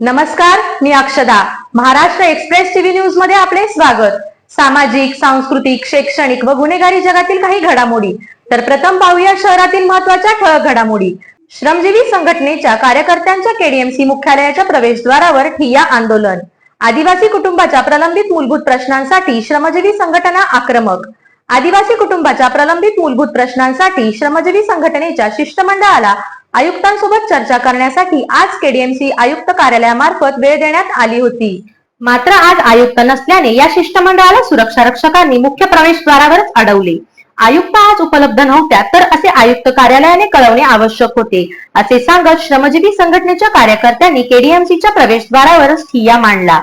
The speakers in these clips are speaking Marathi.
नमस्कार मी अक्षदा. महाराष्ट्र एक्सप्रेस टीव्ही न्यूजमध्ये आपले स्वागत. सामाजिक सांस्कृतिक शैक्षणिक व गुन्हेगारी जगातील काही घडामोडी. तर प्रथम पाहूया शहरातील महत्त्वाच्या ठळक घडामोडी. श्रमजीवी संघटनेच्या कार्यकर्त्यांच्या केडीएमसी मुख्यालयाच्या प्रवेशद्वारावर ठिय्या आंदोलन. आदिवासी कुटुंबाच्या प्रलंबित मूलभूत प्रश्नांसाठी श्रमजीवी संघटना आक्रमक. आदिवासी कुटुंबाच्या प्रलंबित मूलभूत प्रश्नांसाठी श्रमजीवी संघटनेच्या शिष्टमंडळाला आयुक्तांसोबत चर्चा करण्यासाठी आज केडीएमसी आयुक्त कार्यालयामार्फत वेळ देण्यात आली होती. मात्र आज आयुक्त नसल्याने या शिष्टमंडळाला सुरक्षा रक्षकांनी मुख्य प्रवेशद्वारावरच अडवले. आयुक्त आज उपलब्ध नव्हत्या तर असे आयुक्त कार्यालयाने कळवणे आवश्यक होते असे सांगत श्रमजीवी संघटनेच्या कार्यकर्त्यांनी केडीएमसीच्या प्रवेशद्वारावरच ठिय्या मांडला.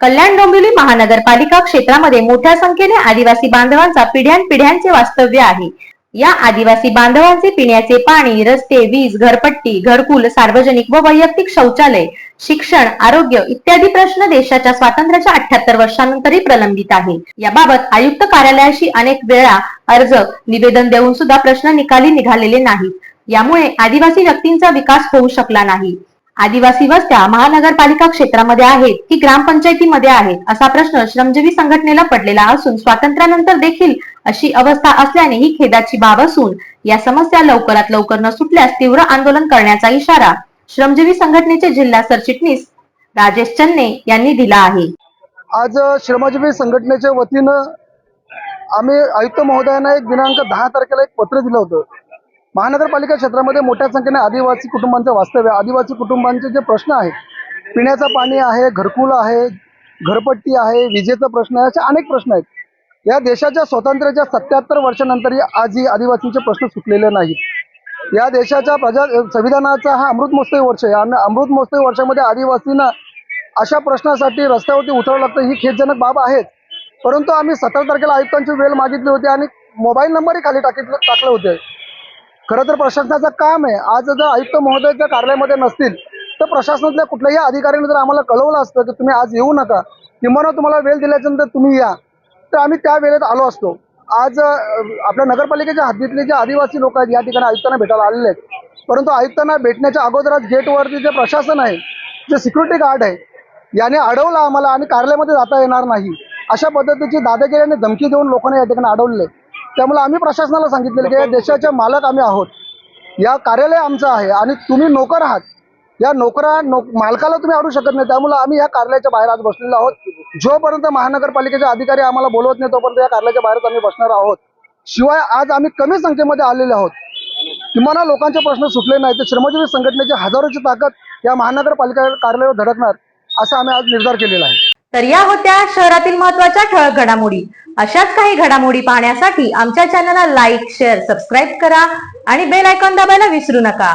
कल्याण डोंबिवली महानगरपालिका क्षेत्रामध्ये मोठ्या संख्येने आदिवासी बांधवांचा पिढ्यानपिढ्यांचे वास्तव्य आहे. या आदिवासी बांधवांचे पिण्याचे पाणी रस्ते वीज घरपट्टी घरकुल सार्वजनिक व वैयक्तिक शौचालय शिक्षण आरोग्य इत्यादी प्रश्न देशाच्या स्वातंत्र्याच्या अठ्याहत्तर वर्षानंतरही प्रलंबित आहे याबाबत आयुक्त कार्यालयाशी अनेक वेळा अर्ज निवेदन देऊन सुद्धा प्रश्न निकाली निघालेले नाहीत. यामुळे आदिवासी व्यक्तींचा विकास होऊ शकला नाही. आदिवासी वस्त्या महानगरपालिका क्षेत्रामध्ये आहेत की ग्रामपंचायतीमध्ये आहेत असा प्रश्न श्रमजीवी संघटनेला पडलेला असून स्वातंत्र्यानंतर देखील अशी अवस्था असल्याने ही खेदाची बाब असून या समस्या लवकरात लवकर न सुटल्यास तीव्र आंदोलन करण्याचा इशारा श्रमजीवी संघटनेचे जिल्हा सरचिटणीस राजेश चन्ने यांनी दिला आहे. आज श्रमजीवी संघटनेच्या वतीनं आम्ही आयुक्त महोदयांना एक दिनांक दहा तारखेला एक पत्र दिलं होतं. महानगरपालिका क्षेत्रामध्ये मोठ्या संख्येने आदिवासी कुटुंबांचं वास्तव्य आदिवासी कुटुंबांचे जे प्रश्न आहेत पिण्याचं पाणी आहे घरकुल आहे घरपट्टी आहे विजेचा प्रश्न आहे असे अनेक प्रश्न आहेत. या देशाच्या स्वातंत्र्याच्या सत्याहत्तर वर्षानंतरही आजही आदिवासींचे प्रश्न सुटलेले नाहीत. या देशाच्या प्रजा संविधानाचा हा अमृत महोत्सवी वर्ष आहे. आणि अमृत महोत्सवी वर्षामध्ये आदिवासींना अशा प्रश्नासाठी रस्त्यावरती उतरावं लागतं ही खेदजनक बाब आहेच. परंतु आम्ही सतरा तारखेला आयुक्तांची वेळ मागितली होती आणि मोबाईल नंबरही खाली टाकितलं टाकले होते. खरं तर प्रशासनाचं काम आहे. आज जर आयुक्त महोदयाच्या कार्यालयामध्ये नसतील तर प्रशासनातल्या कुठल्याही अधिकाऱ्याने जर आम्हाला कळवलं असतं की तुम्ही आज येऊ नका किंवा तुम्हाला वेळ दिल्याच्यानंतर तुम्ही या तर आम्ही त्या वेळेत आलो असतो. आज आपल्या नगरपालिकेच्या हद्दीतले जे आदिवासी लोक आहेत या ठिकाणी आयुक्तांना भेटायला आलेले आहेत. परंतु आयुक्तांना भेटण्याच्या अगोदरच गेटवरती जे प्रशासन आहे जे सिक्युरिटी गार्ड आहे याने अडवलं आम्हाला आणि कार्यालयामध्ये जाता येणार नाही. अशा पद्धतीची दादागिरी आणि धमकी देऊन लोकांना या ठिकाणी अडवले त्यामुळे आम्ही प्रशासनाला सांगितलेलं की या देशाचे मालक आम्ही आहोत. या कार्यालय आमचं आहे आणि तुम्ही नोकर आहात. या नोकरा नो मालकाला तुम्ही अडू शकत नाही. त्यामुळे आम्ही या कार्यालयाच्या बाहेर आज बसलेलो आहोत. जोपर्यंत महानगरपालिकेचे अधिकारी आम्हाला बोलवत नाही तोपर्यंत या कार्यालयाच्या बाहेरच आम्ही बसणार आहोत. शिवाय आज आम्ही कमी संख्येमध्ये आलेले आहोत. किमान लोकांचे प्रश्न सुटले नाही तर श्रमजीवी संघटनेची हजारोची ताकद या महानगरपालिका कार्यालयावर धडकणार असा आम्ही आज निर्धार केलेला आहे. तर या होत्या शहरातील महत्त्वाच्या ठळक घडामोडी. अशाच काही घडामोडी पाहण्यासाठी आमच्या चॅनलला लाईक शेअर सबस्क्राईब करा आणि बेल आयकॉन दाबायला विसरू नका.